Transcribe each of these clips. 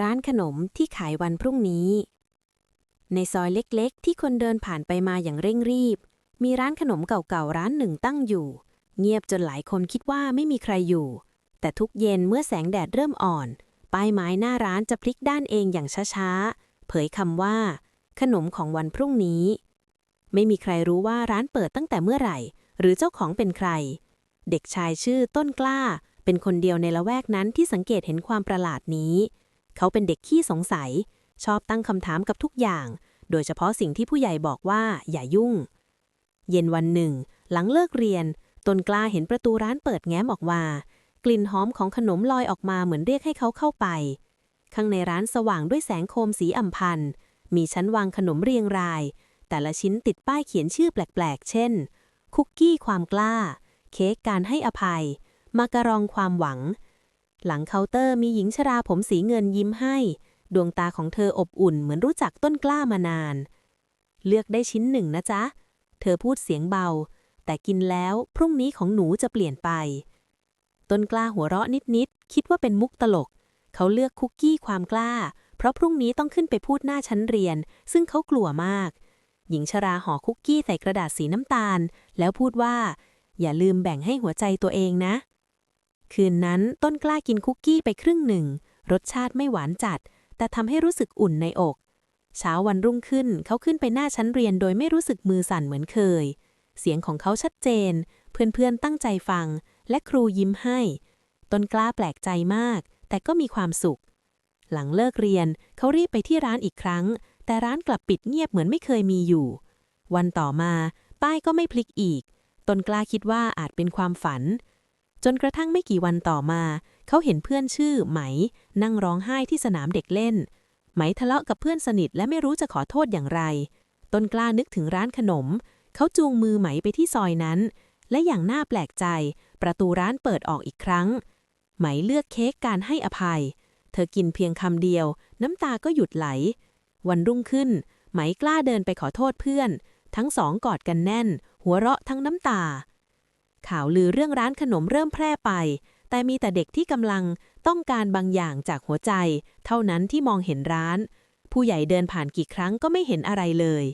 ร้านขนมที่ขายวันพรุ่งนี้ ในซอยเล็กๆ ที่คนเดินผ่านไปมาอย่างเร่งรีบ มีร้านขนมเก่าๆ ร้านหนึ่งตั้งอยู่ เงียบจนหลายคนคิดว่าไม่มีใครอยู่ แต่ทุกเย็นเมื่อแสงแดดเริ่มอ่อน ป้ายไม้หน้าร้านจะพลิกด้านเองอย่างช้าๆ เผยคำว่า ขนมของวันพรุ่งนี้ ไม่มีใครรู้ว่าร้านเปิดตั้งแต่เมื่อไหร่ หรือเจ้าของเป็นใคร เด็กชายชื่อต้นกล้า เป็นคนเดียวในละแวกนั้นที่สังเกตเห็นความประหลาดนี้ เขาเป็นเด็กขี้สงสัย ชอบตั้งคำถามกับทุกอย่าง โดยเฉพาะสิ่งที่ผู้ใหญ่บอกว่าอย่ายุ่ง เย็นวันหนึ่ง หลังเลิกเรียน ตนกล้าเห็นประตูร้านเปิดแง้มออกมากลิ่นหอมของขนมลอยออกมาเหมือนเรียกให้เขาเข้าไป ข้างในร้านสว่างด้วยแสงโคมสีอัมพัน มีชั้นวางขนมเรียงราย แต่ละชิ้นติดป้ายเขียนชื่อแปลกๆ เช่น คุกกี้ความกล้า เค้กการให้อภัย มาการองความหวัง หลังเคาน์เตอร์มีหญิงชราผมสีเงินยิ้มให้ ดวงตาของเธออบอุ่นเหมือนรู้จักต้นกล้ามานาน เลือกได้ชิ้นหนึ่งนะจ๊ะ เธอพูดเสียงเบา แต่กินแล้วพรุ่งนี้ของหนูจะเปลี่ยนไป ต้นกล้าหัวเราะนิดๆ คิดว่าเป็นมุกตลก เขาเลือกคุกกี้ความกล้า เพราะพรุ่งนี้ต้องขึ้นไปพูดหน้าชั้นเรียน ซึ่งเขากลัวมาก หญิงชราห่อคุกกี้ใส่กระดาษสีน้ำตาล แล้วพูดว่า อย่าลืมแบ่งให้หัวใจตัวเองนะ คืนนั้นต้นกล้ากินคุกกี้ไปครึ่งหนึ่ง รสชาติไม่หวานจัด แต่ทำให้รู้สึกอุ่นในอก เช้าวันรุ่งขึ้นเขาขึ้นไปหน้าชั้นเรียนโดยไม่รู้สึกมือสั่นเหมือนเคย เสียงของเขาชัดเจน เพื่อนๆตั้งใจฟัง และครูยิ้มให้ ต้นกล้าแปลกใจมาก แต่ก็มีความสุข หลังเลิกเรียนเขารีบไปที่ร้านอีกครั้ง แต่ร้านกลับปิดเงียบเหมือนไม่เคยมีอยู่ วันต่อมาป้ายก็ไม่พลิกอีก ต้นกล้าคิดว่าอาจเป็นความฝัน จนกระทั่งไม่กี่วันต่อมา เขาเห็นเพื่อนชื่อไหม นั่งร้องไห้ที่สนามเด็กเล่น ไหมทะเลาะกับเพื่อนสนิทและไม่รู้จะขอโทษอย่างไร ต้นกล้านึกถึงร้านขนม เขาจูงมือไหมไปที่ซอยนั้น และอย่างน่าแปลกใจ ประตูร้านเปิดออกอีกครั้ง ไหมเลือกเค้กการให้อภัย เธอกินเพียงคำเดียว น้ำตาก็หยุดไหล วันรุ่งขึ้น ไหมกล้าเดินไปขอโทษเพื่อน ทั้งสองกอดกันแน่น หัวเราะทั้งน้ำตา ข่าวลือเรื่องร้านขนมเริ่มแพร่ไป แต่มีแต่เด็กที่กำลังต้องการบางอย่างจากหัวใจ เท่านั้นที่มองเห็นร้าน ผู้ใหญ่เดินผ่านกี่ครั้งก็ไม่เห็นอะไรเลย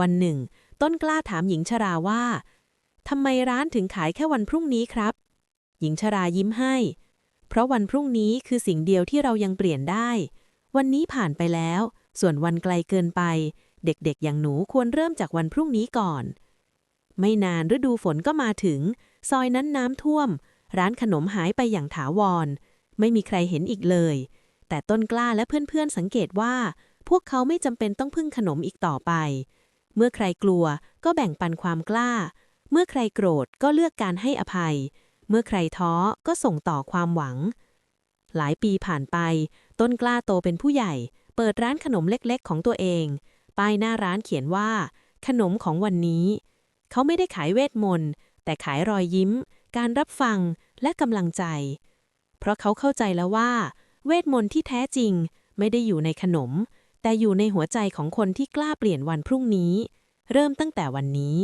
วันหนึ่ง ต้นกล้าถามหญิงชราว่าทำไมร้านถึงขายแค่วันพรุ่งนี้ครับ หญิงชรายิ้มให้ เพราะวันพรุ่งนี้คือสิ่งเดียวที่เรายังเปลี่ยนได้ วันนี้ผ่านไปแล้ว ส่วนวันไกลเกินไป เด็กๆอย่างหนูควรเริ่มจากวันพรุ่งนี้ก่อน ไม่นานฤดูฝนก็มาถึง ซอยนั้นน้ำท่วม ร้านขนมหายไปอย่างถาวร ไม่มีใครเห็นอีกเลย แต่ต้นกล้าและเพื่อนๆสังเกตว่า พวกเขาไม่จำเป็นต้องพึ่งขนมอีกต่อไป เมื่อใครกลัวก็แบ่งปันความกล้า เมื่อใครโกรธก็เลือกการให้อภัย เมื่อใครท้อก็ส่งต่อความหวัง หลายปีผ่านไป ต้นกล้าโตเป็นผู้ใหญ่ เปิดร้านขนมเล็กๆ ของตัวเอง ป้ายหน้าร้านเขียนว่า ขนมของวันนี้ เขาไม่ได้ขายเวทมนต์แต่ขายรอยยิ้ม การรับฟังและกำลังใจ เพราะเขาเข้าใจแล้วว่า เวทมนต์ที่แท้จริงไม่ได้อยู่ในขนม แต่อยู่ในหัวใจของคนที่กล้าเปลี่ยนวันพรุ่งนี้ เริ่มตั้งแต่วันนี้